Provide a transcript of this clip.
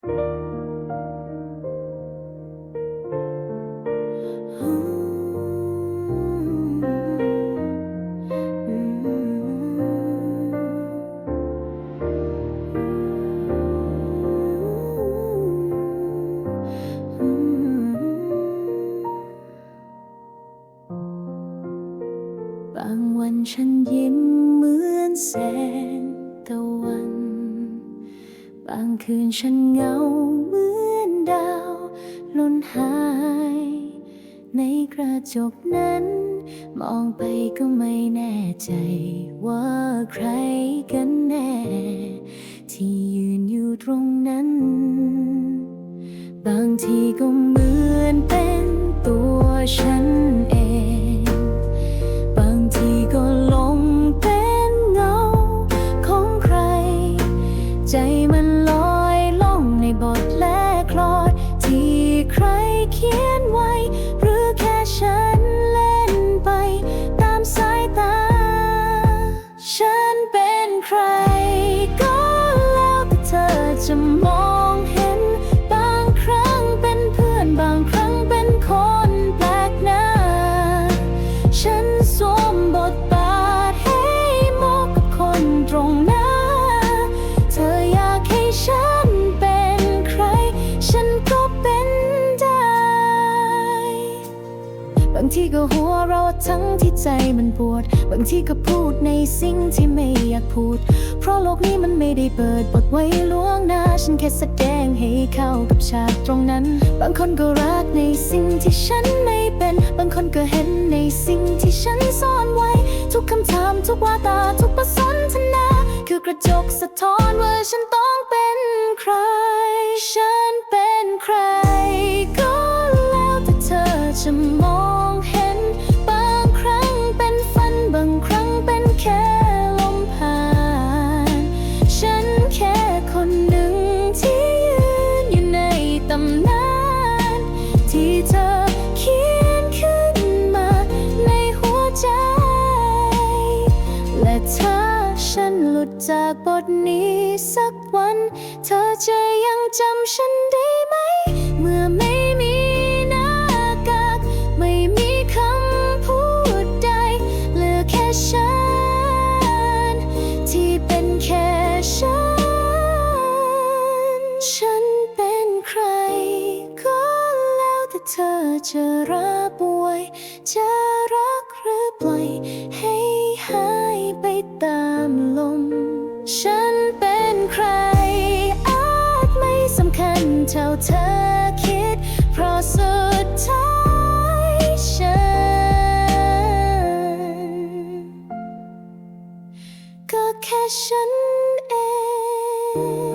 บางวันฉันยิ้มเหมือนแสงตะวัน บางคืนฉันเหงาเหมือนดาวล่นหาย ในกระจกนั้น มองไปก็ไม่แน่ใจ ว่าใครกันแน่ ที่ยืนอยู่ตรงนั้น บางทีก็เหมือนเป็นตัวฉันเอง บางทีก็หลงเป็นเงาของใคร ใจมัน ใคร ก็แล้วแต่เธอจะมองเห็น บางครั้งเป็นเพื่อนบางครั้งเป็นคนแปลกหน้า ฉันสวมบทบาทให้เหมาะกับคนตรงหน้า เธออยากให้ฉันเป็นใคร ฉันก็เป็นได้ บางทีก็หัวเราะทั้งที่ใจมันปวด บางทีก็พูดในสิ่งที่ไม่อยากพูด เพราะโลกนี้มันไม่ได้เปิดบทไว้ล่วงหน้า ฉันแค่แสดงให้เข้ากับฉากตรงนั้น บางคนก็รักในสิ่งที่ฉันไม่เป็น บางคนก็เห็นในสิ่งที่ฉันซ่อนไว้ ทุกคำถามทุกว่าตาทุกบทสนทนา คือกระจกสะท้อนว่าฉันต้องเป็นใคร ฉันเป็นใคร ก็แล้วแต่เธอจะมอง ลุดจากบทนี้สักวัน เธอจะยังจำฉันได้ไหม เมื่อไม่มีหน้ากาก ไม่มีคำพูดใดเหลือแค่ฉัน ที่เป็นแค่ฉัน ฉันเป็นใคร ก็แล้วแต่เธอจะรับไว้จะรักหรือปล่อยให้หายไปตาม คัญเท่าเธอคิด เพราะสุดท้ายฉัน ก็แค่ฉันเอง